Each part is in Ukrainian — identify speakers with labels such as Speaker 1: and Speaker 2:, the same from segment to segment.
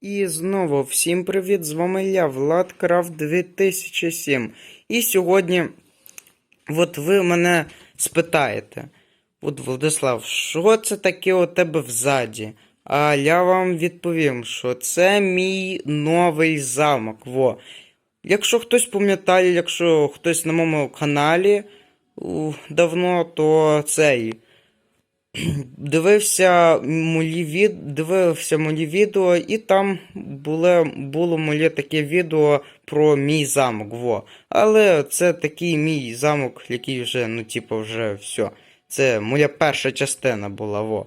Speaker 1: І знову всім привіт! З вами я, Владкрафт 2007. І сьогодні, от ви мене спитаєте, от Владислав, що це таке у тебе взаді? А я вам відповім, що це мій новий замок. Во. Якщо хтось пам'ятає, якщо хтось на моєму каналі давно, то цей дивився мої від... дивився мої відео, і там було, було моє таке відео про мій замок. Во. Але це такий мій замок, який вже, ну, типу, вже все. Це моя перша частина була. Во.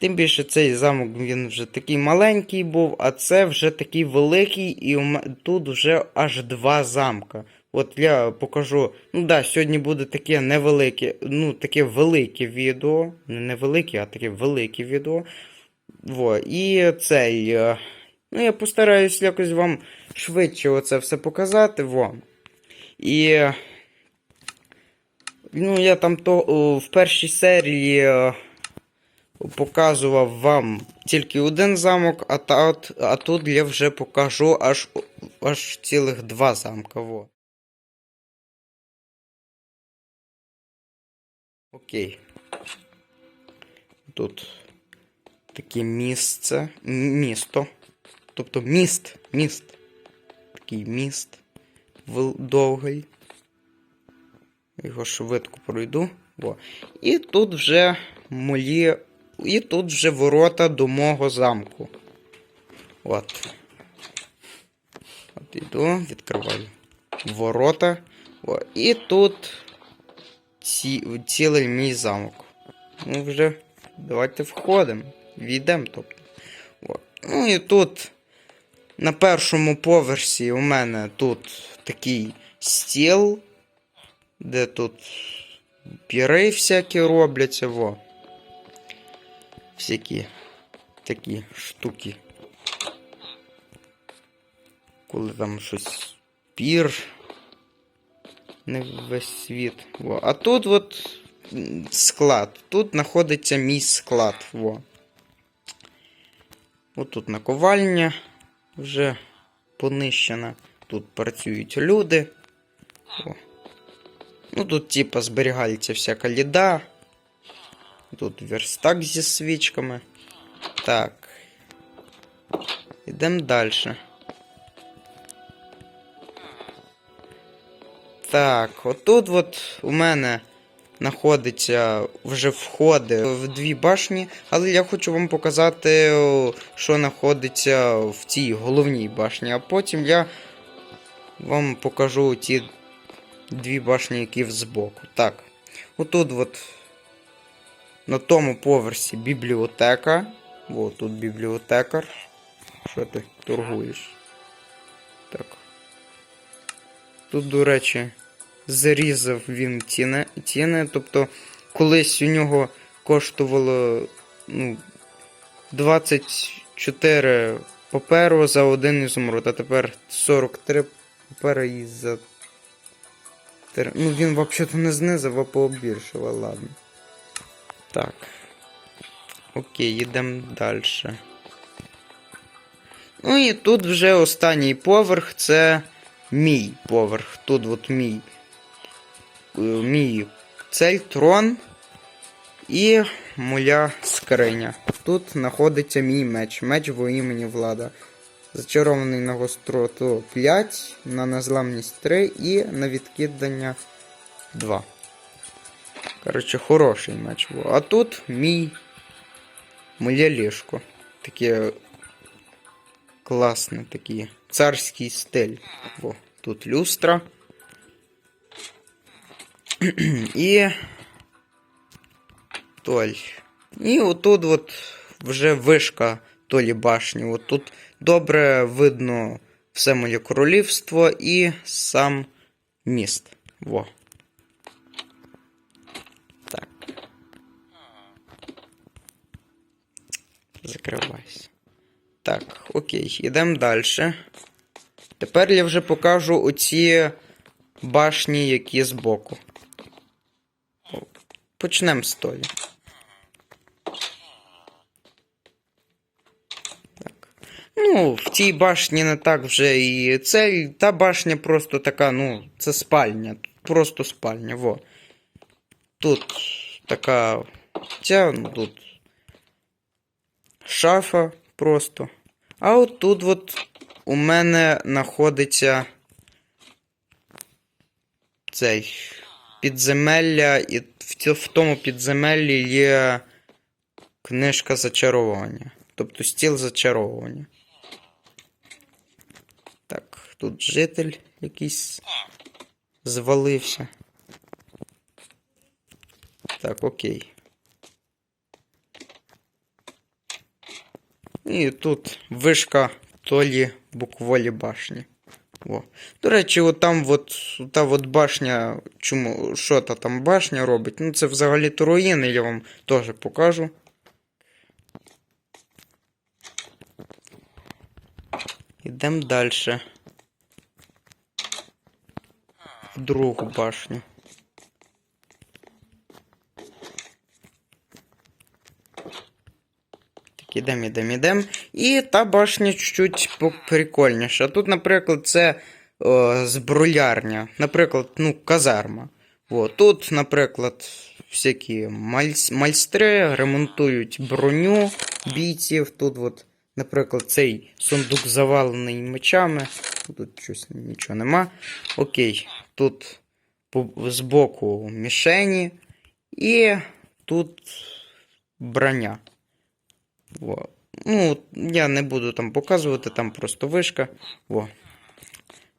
Speaker 1: Тим більше цей замок він вже такий маленький був, а це вже такий великий, і тут вже аж два замка. От я покажу. Ну да, сьогодні буде таке невелике, ну таке велике відео. Не невелике, а таке велике відео. Во. І цей. е, Ну, я постараюсь якось вам швидше оце все показати. Во. І. Ну, я там то в першій серії. е, показував вам тільки один замок, а, та, а тут я вже покажу аж, аж цілих два замка. Во. Окей. Тут таке місце. Місто. Тобто міст. Міст. Такий міст. Довгий. Його швидко пройду. Во. І тут вже мої. І тут вже ворота до мого замку. От. От іду, відкриваю ворота. О, і тут ці, цілий мій замок. Ну, вже давайте входимо. Війдемо, тобто. От. Ну і тут на першому поверсі у мене тут такий стіл, де тут піри всякі робляться. Во. Всякі такі штуки. Коли там щось пір. Не весь світ. Во. А тут от склад. Тут знаходиться мій склад. Во. От тут наковальня вже понищена. Тут працюють люди. О. Ну тут, типа, зберігається всяка ліда. Тут верстак зі свічками. Так. Ідемо далі. Так, отут от у мене знаходиться вже входи в дві башні, але я хочу вам показати, що знаходиться в цій головній башні, а потім я вам покажу ті дві башні, які збоку. Так, отут от на тому поверсі бібліотека. О, тут бібліотекар. Що ти торгуєш? Так. Тут, до речі, зарізав він ціни. Тобто, колись у нього коштувало ну, 24 паперу за один ізумруд, а тепер 43 папери і за. Ну, він взагалі не знизив, а пообільшував, ладно. Так. Окей, йдемо далі. Ну і тут вже останній поверх це мій поверх. Тут от мій. Е, Мій цей трон і моя скриня. Тут знаходиться мій меч. Меч во імені влада. Зачарований на гостроту 5, на незламність 3 і на відкидання 2. Коротше, хороший меч. Во. А тут мій моє ліжко. Таке класне, такий царський стиль. Во. Тут люстра. І. Толь. І отут от вже вишка толі башні. От тут добре видно все моє королівство і сам міст. Во. Так. Закривайся. Так, окей, йдемо далі. Тепер я вже покажу оці башні, які збоку. Почнемо з тої. Ну, в тій башні не так вже і це. Та башня просто така, ну, це спальня. Просто спальня, во. Тут така. Ця, ну, тут. Шафа просто. А от тут от у мене знаходиться цей підземелля, і в, в тому підземеллі є книжка зачаровування. Тобто стіл зачаровування. Так, тут житель якийсь звалився. Так, окей. І тут вишка толі букволі башні. Во. До речі, от там от, та от башня, чому, що та там башня робить? Ну, це взагалі то руїни, я вам теж покажу. Ідемо далі. Другу башню. Так, ідем, ідем, ідем. І та башня чуть-чуть прикольніша. Тут, наприклад, це о, зброярня. Наприклад, ну, казарма. О, тут, наприклад, всякі мальс- майстри ремонтують броню бійців. Тут, от, наприклад, цей сундук завалений мечами. Тут щось нічого нема. Окей, тут збоку мішені. І тут броня. Во. Ну, я не буду там показувати, там просто вишка. Во.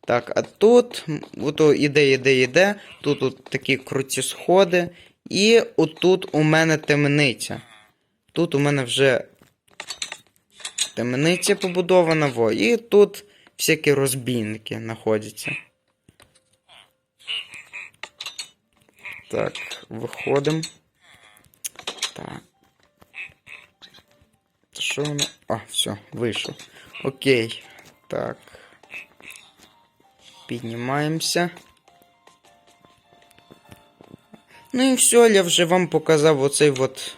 Speaker 1: Так, а тут ото іде, іде, іде. Тут от такі круті сходи. І отут у мене темниця. Тут у мене вже темниця побудована, во. І тут всякі розбійники знаходяться. Так, виходимо. Так. Що воно? А, все, вийшов. Окей. Так. Піднімаємося. Ну і все, я вже вам показав оцей от,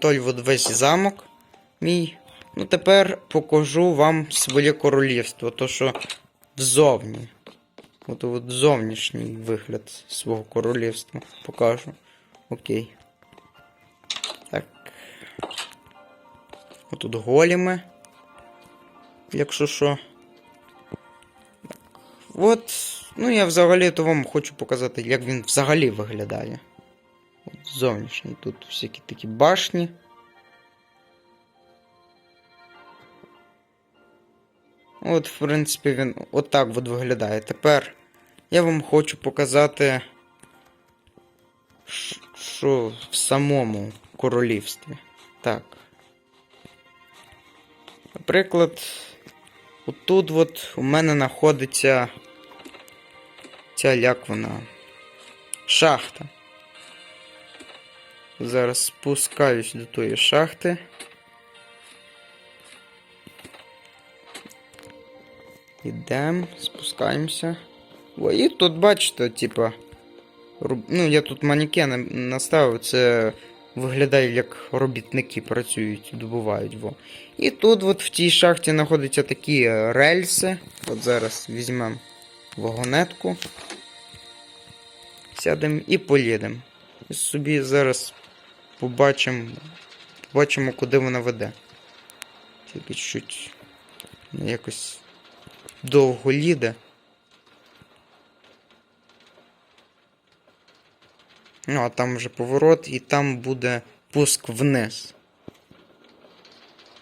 Speaker 1: той от весь замок мій. Ну тепер покажу вам своє королівство, то що взовні. От, от зовнішній вигляд свого королівства покажу. Окей. Так. Отут голіми. Якщо що. От, ну я взагалі то вам хочу показати, як він взагалі виглядає. От зовнішній. Тут всякі такі башні. От, в принципі, він отак от виглядає. Тепер я вам хочу показати, що в самому королівстві. Так. Наприклад, отут от у мене знаходиться ця як вона. Шахта. Зараз спускаюсь до тої шахти. Ідемо, спускаємося. О, і тут бачите, типа. Ну, я тут манекени наставив, це виглядає як робітники працюють, добувають. Во. І тут от в тій шахті знаходяться такі е, рельси. От зараз візьмемо вагонетку. Сядемо і поїдемо. І собі зараз побачимо, побачимо, куди вона веде. Тільки чуть ну, якось довго їде. Ну, а там вже поворот, і там буде пуск вниз.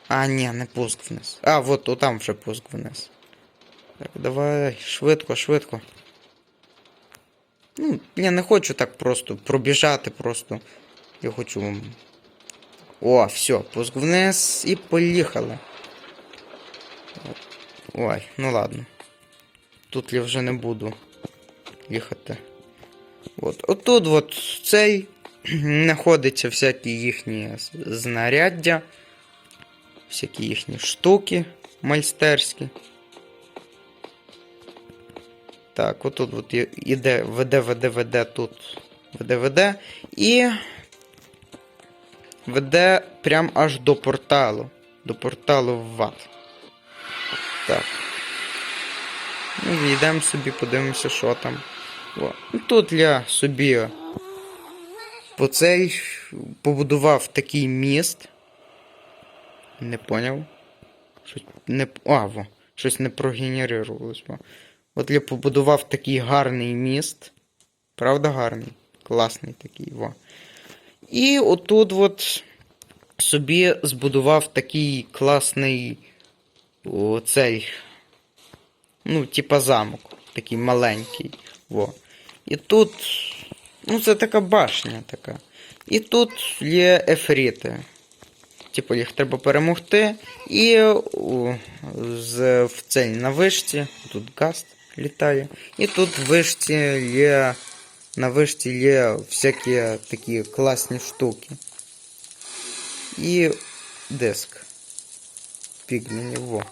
Speaker 1: А, ні, не пуск вниз. А, от о, там вже пуск вниз. Так, давай, швидко, швидко. Ну, я не хочу так просто пробіжати, просто. Я хочу. О, все, пуск вниз і поїхали. Ой, ну ладно. Тут я вже не буду їхати. От, отут от цей знаходиться всякі їхні знаряддя, всякі їхні штуки майстерські. Так, отут от іде, веде, веде, веде тут. Веде, веде. І веде прям аж до порталу. До порталу в ад. Так. Ну, війдемо собі, подивимося, що там. О. Ну, Тут я собі оцей побудував такий міст. Не поняв. Щось не. А, во, щось не прогенерувалось. Во. От я побудував такий гарний міст. Правда, гарний? Класний такий, во. І отут от собі збудував такий класний оцей. Ну, типа замок. Такий маленький. Во. І тут. Ну, це така башня така. І тут є ефріти. Типу, їх треба перемогти. І з, в цей на вишці. Тут гаст літає. І тут вишці є. На вишці є всякі такі класні штуки. І диск. Пігмінів, во.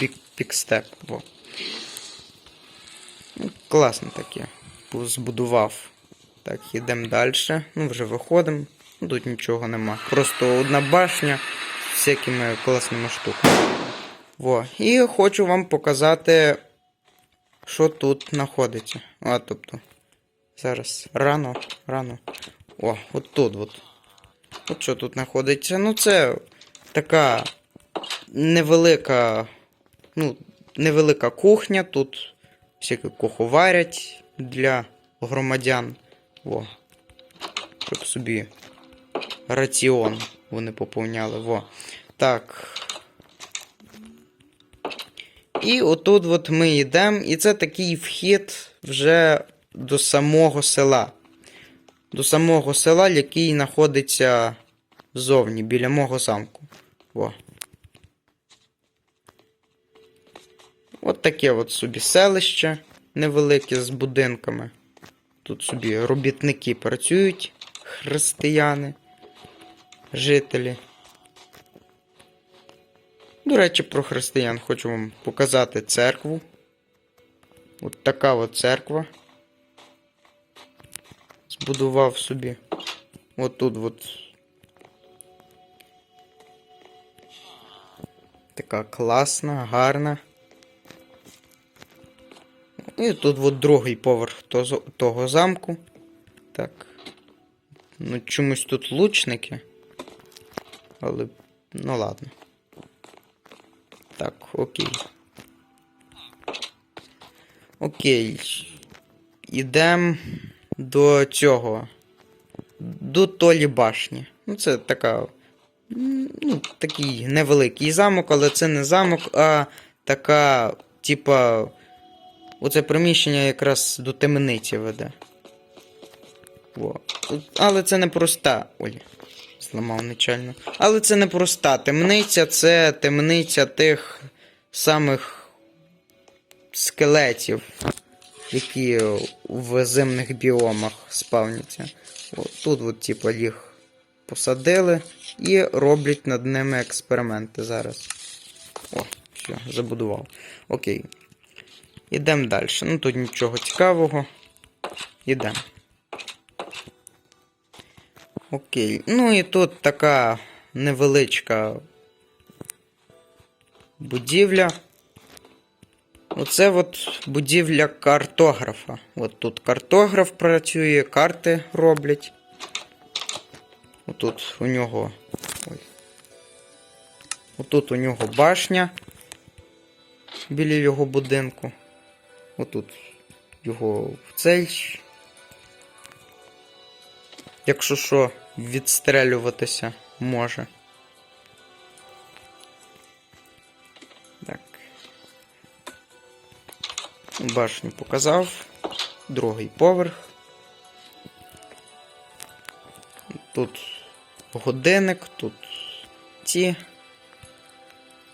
Speaker 1: Бік, пікстеп, во. Ну, класно таке. Збудував. Так, їдемо далі. Ну, вже виходимо. Тут нічого нема. Просто одна башня з всякими класними штуками. Во. І хочу вам показати, що тут знаходиться. А, тобто. Зараз рано, рано. О, от тут от. От що тут знаходиться. Ну, це така невелика. Ну, невелика кухня. Тут всяке куховарять для громадян. Во. Щоб собі раціон вони поповняли. Во. Так. І отут от ми йдемо, і це такий вхід вже до самого села. До самого села, який знаходиться ззовні, біля мого замку. Во. От таке от собі селище невелике з будинками. Тут собі робітники працюють, християни, жителі. До речі, про християн хочу вам показати церкву. От така от церква. Збудував собі. От тут от. Така класна, гарна. І тут от другий поверх того, того замку. Так. Ну, чомусь тут лучники. Але. Ну ладно. Так, окей. Окей. Ідемо до цього. До Толі башні. Ну, це така. Ну, такий невеликий замок, але це не замок, а така, типа. Оце приміщення якраз до темниці веде. Во. Але це не проста. Ой, зламав нечайно. Але це не проста темниця, це темниця тих самих скелетів, які в зимних біомах спавняться. О, тут, от, типу, їх посадили і роблять над ними експерименти зараз. О, все, забудував. Окей. Ідемо далі. Ну тут нічого цікавого. Ідемо. Окей. Ну і тут така невеличка будівля. Оце от будівля картографа. От тут картограф працює, карти роблять. Отут у нього. Отут у нього башня біля його будинку. Отут його в цей. Якщо що, відстрелюватися може. Так. Башню показав. Другий поверх. Тут годинник, тут ті.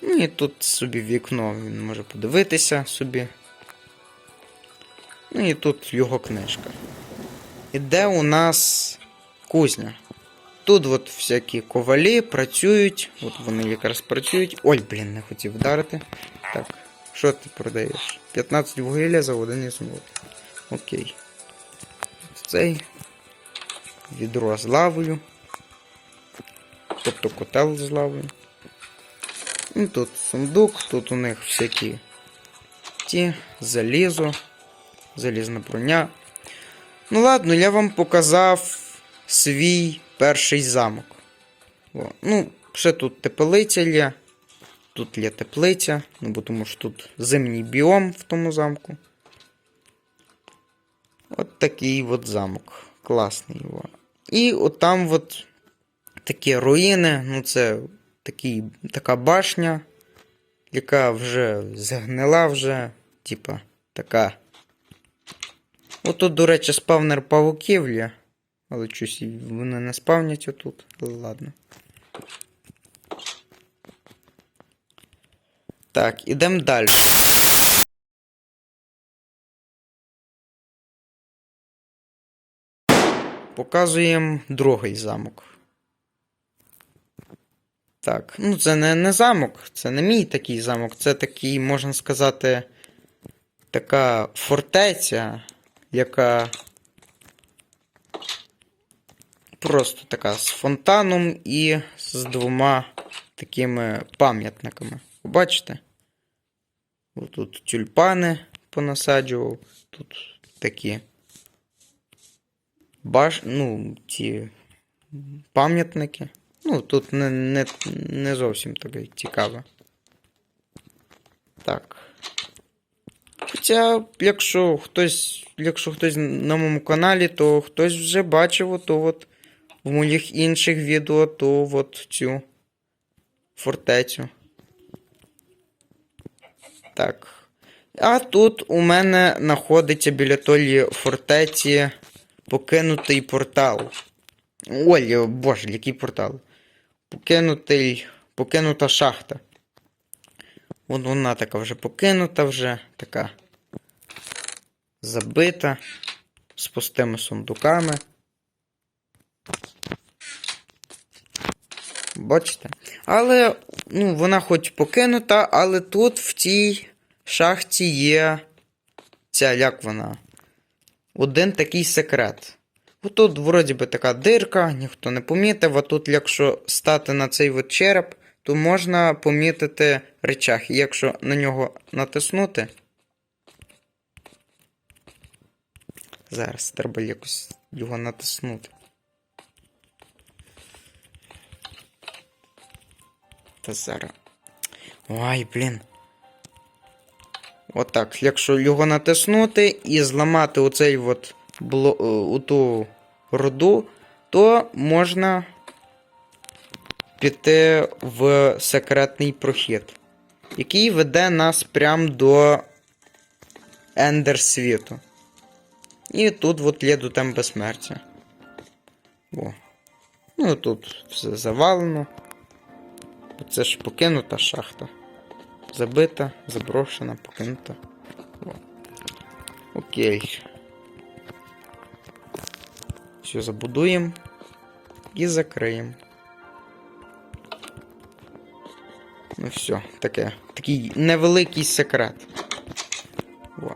Speaker 1: Ну і тут собі вікно він може подивитися собі. Ну і тут його книжка. Іде у нас кузня. Тут от всякі ковалі працюють. От вони якраз працюють. Ой, блін, не хотів вдарити. Так, що ти продаєш? 15 вугілля за один ізмут. Окей. Цей. Відро з лавою. Тобто котел з лавою. І тут сундук, тут у них всякі ті, залізо, залізна броня. Ну ладно, я вам показав свій перший замок. О, ну, ще тут теплиця є. Тут є теплиця, ну бо тому що тут зимній біом в тому замку. От такий от замок. Класний. О. І от там от такі руїни, ну це такий, така башня, яка вже згнила вже, типа, така. От тут, до речі, спавнер павуків. Але щось вони не спавнять отут. Ладно. Так, ідемо далі. Показуємо другий замок. Так, ну це не, не замок, це не мій такий замок, це такий, можна сказати, така фортеця, яка просто така з фонтаном і з двома такими пам'ятниками. Бачите? Тут тюльпани понасаджував, тут такі баш... ну, ці пам'ятники. Ну, тут не, не, не зовсім таке цікаве. Так. Хоча, якщо хтось, якщо хтось на моєму каналі, то хтось вже бачив ото от в моїх інших відео, то от цю фортецю. Так. А тут у мене знаходиться біля тої фортеці покинутий портал. Ой, боже, який портал. Покинутий. Покинута шахта. От вона така вже покинута, вже така забита. З пустими сундуками. Бачите? Але, ну, вона хоч покинута, але тут в цій шахті є ця, як вона? Один такий секрет. Отут, вроді би, така дирка, ніхто не помітив, а тут, якщо стати на цей от череп, то можна помітити речах. Якщо на нього натиснути. Зараз треба якось його натиснути. Та зараз. Ой, блін. Отак. Якщо його натиснути і зламати оцей от бло... у ту руду, то можна піти в секретний прохід, який веде нас прямо до Ендер світу. І тут от є до там безсмертя. О. Ну тут все завалено. Це ж покинута шахта. Забита, заброшена, покинута. О. Окей. Все забудуємо і закриємо. Ну все, таке. Такий невеликий секрет. О.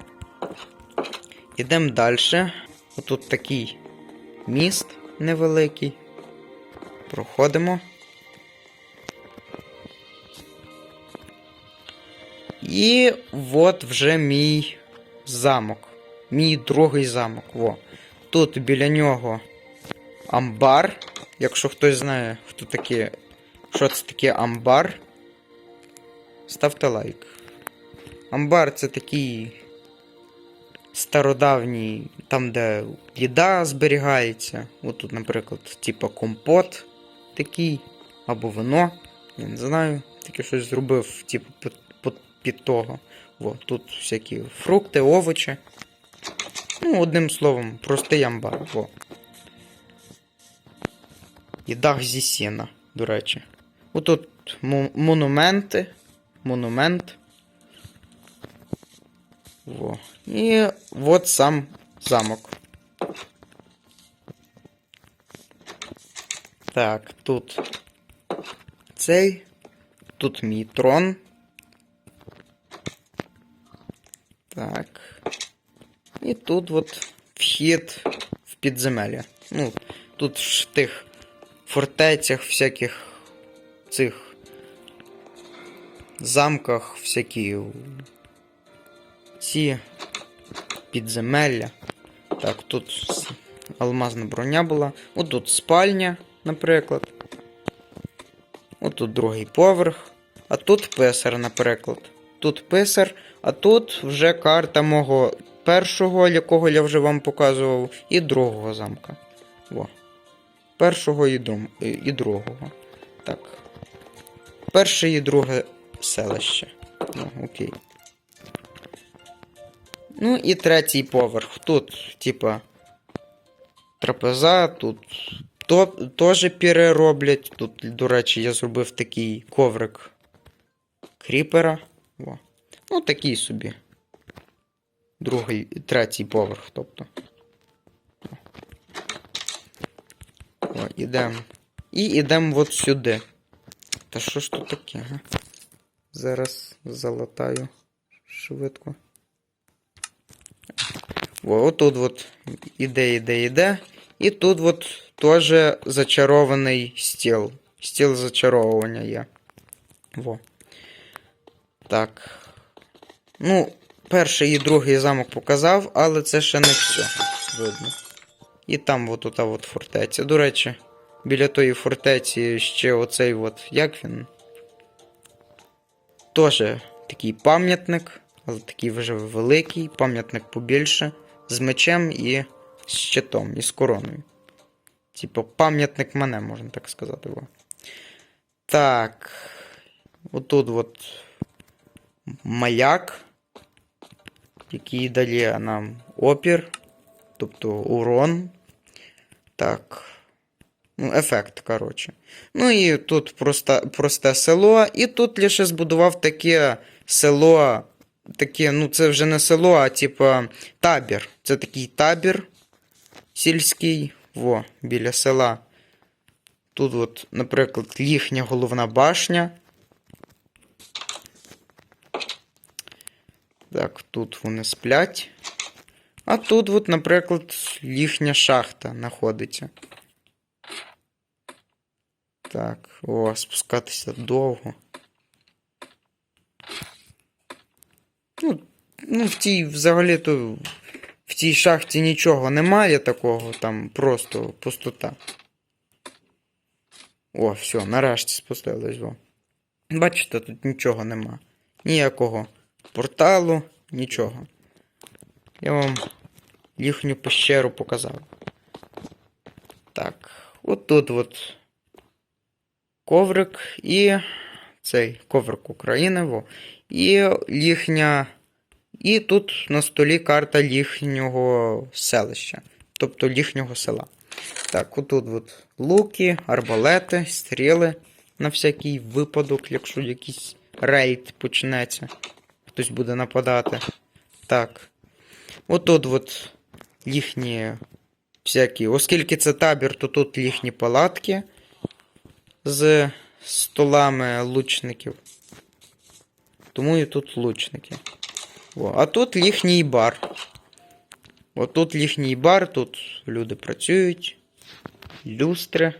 Speaker 1: Ідемо далі. Отут такий міст невеликий. Проходимо. І от вже мій замок. Мій другий замок. Во. Тут біля нього амбар. Якщо хтось знає, хто таке, що це таке амбар, ставте лайк. Амбар це такий стародавній, там, де їда зберігається. От тут, наприклад, типа компот такий, або вино. Я не знаю. Таке щось зробив, типу, під, під, того. О, тут всякі фрукти, овочі. Ну, одним словом, простий амбар. Во. І дах зі сіна, до речі. Отут монументи. Монумент. Во. І от сам замок. Так, тут цей. Тут мій трон. Так. І тут от вхід в підземелля. Ну, тут ж в тих фортецях всяких цих замках всякі ці підземелля. Так, тут алмазна броня була. Отут спальня, наприклад. Отут другий поверх. А тут писар, наприклад. Тут писар, а тут вже карта мого першого, якого я вже вам показував, і другого замка. Во. Першого і, друм... і другого. Так. Перше і друге селище. Ну, окей. Ну і третій поверх. Тут, типа, трапеза, тут теж перероблять. Тут, до речі, я зробив такий коврик кріпера. Во. Ну, такий собі. Другий, третій поверх, тобто. О, ідемо. І ідемо от сюди. Та що ж тут таке, га? Зараз залатаю швидко. Отут от іде, іде, іде. І тут от теж зачарований стіл. Стіл зачаровування є. Во. Так. Ну, перший і другий замок показав, але це ще не все видно. І там от ота от фортеця. До речі, біля тої фортеці ще оцей от, як він? Тоже такий пам'ятник, але такий вже великий, пам'ятник побільше, з мечем і з щитом, і з короною. Типу, пам'ятник мене, можна так сказати. Так. Отут от маяк, який дає нам опір, тобто урон. Так. Ну, ефект, коротше. Ну і тут проста, просте село, і тут лише збудував таке село. Таке, ну це вже не село, а типа табір. Це такий табір сільський, во, біля села. Тут, от, наприклад, їхня головна башня. Так, тут вони сплять. А тут, от, наприклад, їхня шахта знаходиться. Так, о, спускатися довго. Ну, ну в тій взагалі-то в тій шахті нічого немає такого, там просто пустота. О, все, нарешті спустились. Во. Бачите, тут нічого нема. Ніякого порталу, нічого. Я вам їхню пещеру показав. Так, от тут от коврик і цей коврик України. Во. І їхня. І тут на столі карта їхнього селища, тобто їхнього села. Так, отут от луки, арбалети, стріли на всякий випадок, якщо якийсь рейд почнеться, хтось буде нападати. Так. Отут от їхні всякі. Оскільки це табір, то тут їхні палатки з столами лучників. Тому і тут лучники. О, а тут їхній бар. Отут їхній бар, тут люди працюють. Люстри.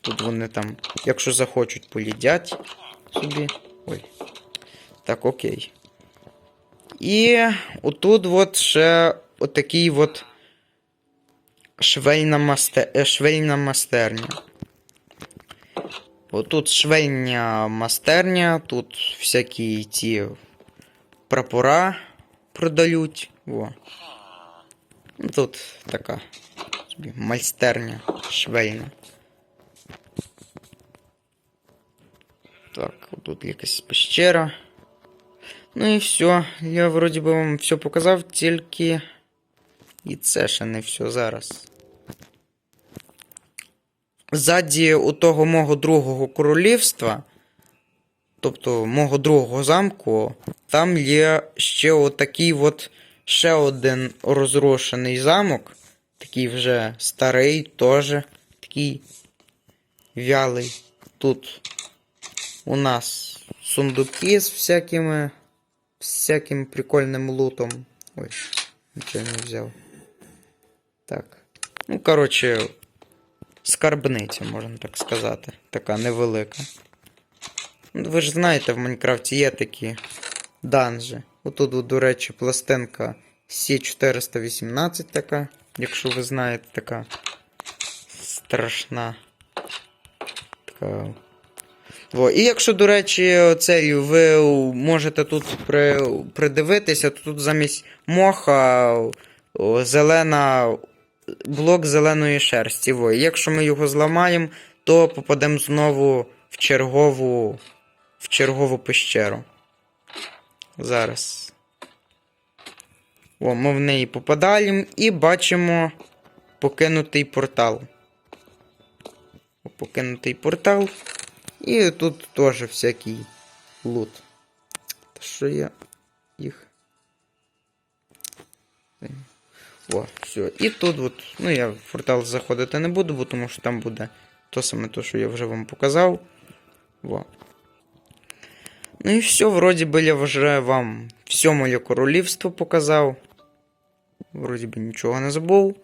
Speaker 1: Тут вони там, якщо захочуть, поїдять собі. Ой. Так, окей. І отут от ще отакий от швейна, масте... е, швейна мастерня. Отут швейня мастерня, тут всякі ті прапора продають. Во. Ну, Тут така собі майстерня швейна. Так, тут якась пещера. Ну і все. Я вроді би вам все показав, тільки. І це ще не все зараз. Ззаді у того мого другого королівства, тобто мого другого замку, там є ще отакий от ще один розрушений замок. Такий вже старий, теж такий вялий. Тут у нас сундуки з всякими всяким прикольним лутом. Ой, нічого не взяв. Так. Ну, коротше, скарбниця, можна так сказати. Така невелика. Ну, ви ж знаєте, в Майнкрафті є такі данжі. Отут, до речі, пластинка C418 така, якщо ви знаєте, така страшна. Така. Во. І якщо, до речі, цей, ви можете тут при, придивитися, то тут замість моха зелена блок зеленої шерсті. Во. Якщо ми його зламаємо, то попадемо знову в чергову, в чергову пещеру. Зараз. О, ми в неї попадаємо і бачимо покинутий портал. Покинутий портал. І тут теж всякий лут. Та що я їх. О, все. І тут от, ну я в портал заходити не буду, бо тому що там буде то саме то, що я вже вам показав. Во. Ну і все, вроді би я вже вам все моє королівство показав. Вроді би нічого не забув.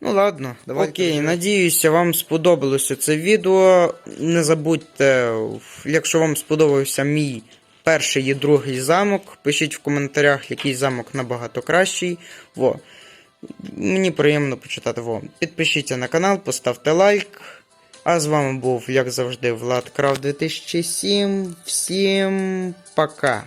Speaker 1: Ну ладно, давайте. Окей,
Speaker 2: вже.
Speaker 1: надіюся, вам сподобалося це відео. Не забудьте, якщо вам сподобався мій перший і другий замок, пишіть в коментарях, який замок набагато кращий. Во. Мені приємно почитати вам. Підпишіться на канал, поставте лайк. А з вами був, як завжди, Влад Крав 2007. Всім пока.